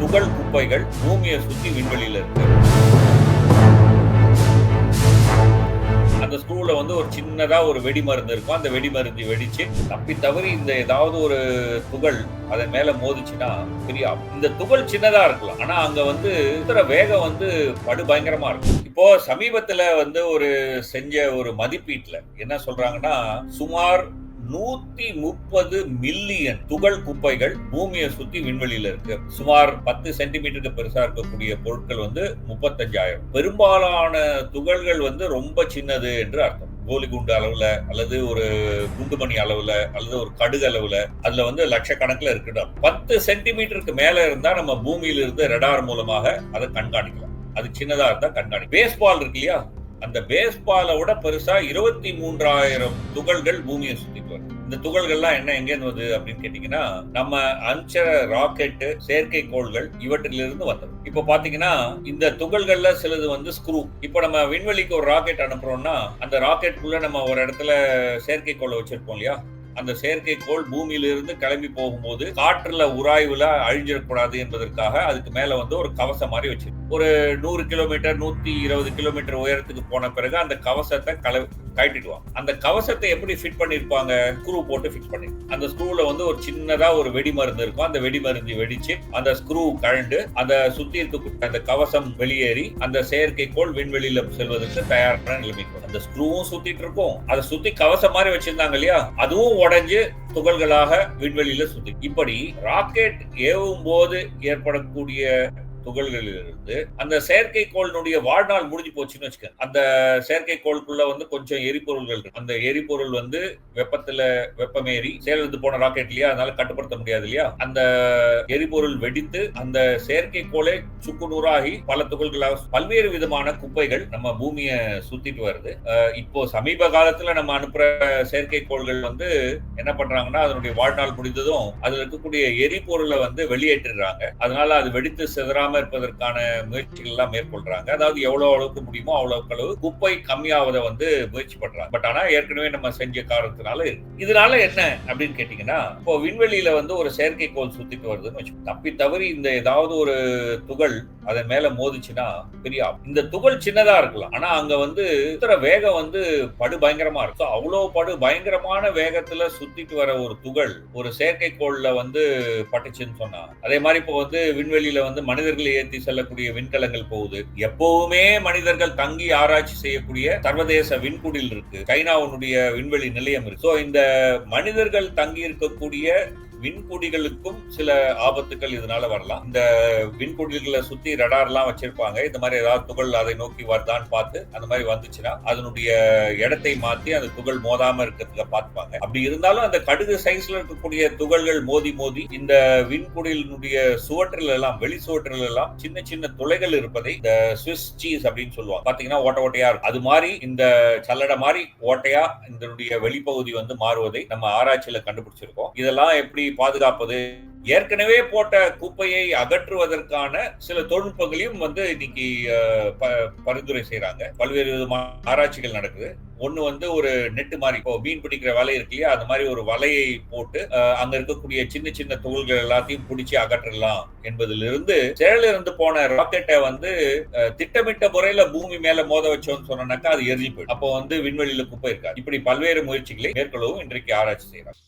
துகள் குப்பைகள் பூமியை சுத்தி விண்வெளியில இருக்கு. அந்த ஸ்க்ரூல வந்து ஒரு சின்னதா ஒரு வெடி மருந்து இருக்கும். அந்த வெடி மருந்து வெடிச்சு தப்பி தவறி இந்த ஏதாவது ஒரு துகள் அதன் மேல மோதிச்சுன்னா பெரிய இந்த துகள் சின்னதா இருக்கலாம். ஆனா அங்க வந்து இருக்கிற வேகம் வந்து படு பயங்கரமா இருக்கும். இப்போ சமீபத்துல வந்து ஒரு செஞ்ச ஒரு மதிப்பீட்டுல என்ன சொல்றாங்கன்னா சுமார் நூத்தி முப்பது மில்லியன் துகள் குப்பைகள் பூமியை சுத்தி விண்வெளியில இருக்கு. சுமார் பத்து சென்டிமீட்டருக்கு பெருசா இருக்கக்கூடிய பொருட்கள் வந்து முப்பத்தஞ்சாயிரம். பெரும்பாலான துகள்கள் வந்து ரொம்ப சின்னது என்று அர்த்தம். கோலி குண்டு அளவுல அல்லது ஒரு குண்டுமணி அளவுல அல்லது ஒரு கடுகு அளவுல அதுல வந்து லட்சக்கணக்கில் இருக்கட்டும் பத்து சென்டிமீட்டருக்கு மேல இருந்தா நம்ம பூமியில இருந்து ரெடார் மூலமாக அதை கண்காணிக்கலாம். அது சின்னதா இருந்தா கண்காணி பேஸ்பால் இருக்கு இல்லையா? அந்த பேஸ்பாலை விட பெருசா இருபத்தி மூன்றாயிரம் துகள்கள் பூமியை சுத்திட்டு வரும் இந்த துகள்கள்லாம் என்ன எங்கேருந்து வருது அப்படின்னு கேட்டீங்கன்னா நம்ம அனுச்சர ராக்கெட்டு செயற்கைக்கோள்கள் இவற்றிலிருந்து வந்தது. இப்போ பாத்தீங்கன்னா இந்த துகள்கள்ல சிலது வந்து ஸ்க்ரூ இப்போ நம்ம விண்வெளிக்கு ஒரு ராக்கெட் அனுப்புறோம்னா அந்த ராக்கெட்டுக்குள்ள நம்ம ஒரு இடத்துல செயற்கைக்கோளை வச்சிருப்போம் இல்லையா? அந்த செயற்கைக்கோள் பூமியிலிருந்து கிளம்பி போகும்போது காற்றுல உராய்வுல அழிஞ்சிடக்கூடாது என்பதற்காக அதுக்கு மேல வந்து ஒரு கவசம் மாதிரி வச்சிருக்கு ஒரு நூறு கிலோமீட்டர் நூத்தி இருபது கிலோமீட்டர் உயரத்துக்கு போன பிறகு அந்த கவசத்தை கல கழட்டிடுவாங்க. அந்த கவசத்தை எப்படி ஃபிட் பண்ணிருப்பாங்க? ஸ்க்ரூ போட்டு ஃபிக்ஸ் பண்ணி. அந்த ஸ்க்ரூல வந்து ஒரு சின்னதா ஒரு வெடி மருந்து இருக்கும். அந்த வெடி மருந்து வெடிச்சு அந்த ஸ்க்ரூ கழண்டு அந்த சுத்தி இருக்கக்கூடிய அந்த கவசம் வெளியேறி அந்த செயற்கைக்கோள் விண்வெளியில செல்வதற்கு தயாரான நிலைமைக்கு அந்த ஸ்க்ரூவும் சுத்திட்டு இருக்கும். அதை சுத்தி கவசம் மாதிரி வச்சிருந்தாங்க இல்லையா? அதுவும் உடஞ்சு துகள்களாக விண்வெளியில சுத்தி. இப்படி ராக்கெட் ஏவும் போது ஏற்படக்கூடிய துகள்களிலிருந்து அந்த செயற்கைக்கோளினுடைய வாழ்நாள் முடிஞ்சு போச்சுன்னு வச்சுக்க அந்த செயற்கைக்கோளுக்குள்ள வந்து கொஞ்சம் எரிபொருள்கள் இருக்கு. அந்த எரிபொருள் வந்து வெப்பத்துல வெப்பமேறி செயலிழந்து போன ராக்கெட் இல்லையா? அதனால கட்டுப்படுத்த முடியாது இல்லையா? அந்த எரிபொருள் வெடித்து அந்த செயற்கைக்கோளே சுக்குநூறாகி பல துகள்களாக பல்வேறு விதமான குப்பைகள் நம்ம பூமியை சுத்திட்டு வருது. இப்போ சமீப காலத்துல நம்ம அனுப்புற செயற்கைக்கோள்கள் வந்து என்ன பண்றாங்கன்னா அதனுடைய வாழ்நாள் முடிந்ததும் அதுல இருக்கக்கூடிய எரிபொருளை வந்து வெளியேற்றிடுறாங்க. அதனால அது வெடித்து சிதறாம இருப்பதற்கான முயற்சிகள் எல்லாம் மேற்கொள்றாங்க. அதாவது எவ்வளவு அளவுக்கு முடியுமோ அவ்வளவுக்கு அளவு குப்பை கம்மியாவதை வந்து முயற்சி பண்றாங்க. பட் ஆனா ஏற்கனவே நம்ம செஞ்ச காரணத்தினால இதனால என்ன அப்படின்னு கேட்டீங்கன்னா இப்போ விண்வெளியில வந்து ஒரு செயற்கைக்கோள் சுத்திட்டு வருதுன்னு வச்சு தப்பி தவறி இந்த ஏதாவது ஒரு துகள் அதன் மேல மோதிச்சுன்னா பெரிய இந்த துகள் சின்னதா இருக்கலாம். ஆனா அங்க வந்து வேகம் வந்து படு பயங்கரமா இருக்கும் அவ்வளவு படு பயங்கரமான வேகத்துல சுத்திட்டு வர ஒரு துகள் ஒரு செயற்கைக்கோள்ல வந்து பட்டுச்சுன்னு சொன்னா அதே மாதிரி இப்போ வந்து விண்வெளியில வந்து மனிதர்கள் ஏற்றி செல்லக்கூடிய விண்கலங்கள் போகுது. எப்பவுமே மனிதர்கள் தங்கி ஆராய்ச்சி செய்யக்கூடிய சர்வதேச விண்குடில் இருக்கு. சைனாவுடைய விண்வெளி நிலையம் இருக்கு. ஸோ இந்த மனிதர்கள் தங்கி இருக்கக்கூடிய விண்பொடிகளுக்கும் சில ஆபத்துக்கள் இதனால வரலாம். இந்த விண்பொடிகளை சுத்தி ரடார்லாம் வச்சிருப்பாங்க. இந்த மாதிரி ஏதாவது துகள் அதை நோக்கி வருதான்னு பார்த்து அந்த மாதிரி வந்துச்சுன்னா அதனுடைய இடத்தை மாத்தி அந்த துகள் மோதாம இருக்கிறதுல பார்த்துப்பாங்க. அப்படி இருந்தாலும் அந்த கடுகு சைஸ்ல இருக்கக்கூடிய துகள்கள் மோதி மோதி இந்த விண்குடிலினுடைய சுவற்றில் எல்லாம் வெளி சுவற்றில் எல்லாம் சின்ன சின்ன துளைகள் இருப்பதை இந்த சுவிஸ் சீஸ் அப்படின்னு சொல்லுவாங்க. பாத்தீங்கன்னா ஓட்ட ஓட்டையா இருக்கும். அது மாதிரி இந்த சல்லடை மாதிரி ஓட்டையா இதனுடைய வெளிப்பகுதி வந்து மாறுவதை நம்ம ஆராய்ச்சியில கண்டுபிடிச்சிருக்கோம். இதெல்லாம் எப்படி பாதுகாப்பது ஏற்கனவே போட்ட குப்பையை அகற்றுவதற்கான சில தொழில்நுட்பங்களையும் வந்து இன்னைக்கு பரிந்துரை செய்யறாங்க பல்வேறு விதமான ஆராய்ச்சிகள் நடக்குது. ஒண்ணு வந்து ஒரு நெட்டு மாதிரி இப்போ மீன் பிடிக்கிற வலை இருக்கு இல்லையா? அந்த மாதிரி ஒரு வலையை போட்டு அங்க இருக்கக்கூடிய சின்ன சின்ன துகள்கள் எல்லாத்தையும் பிடிச்சி அகற்றலாம் என்பதிலிருந்து செயலிருந்து போன ராக்கெட்டை வந்து திட்டமிட்ட முறையில பூமி மேல மோத வச்சோம்னு சொன்னாக்கா அது எரிஞ்சு போயிடும். அப்போ வந்து விண்வெளியில குப்பை இருக்காது. இப்படி பல்வேறு முயற்சிகளை மேற்கொள்ளவும் இன்றைக்கு ஆராய்ச்சி செய்யறாங்க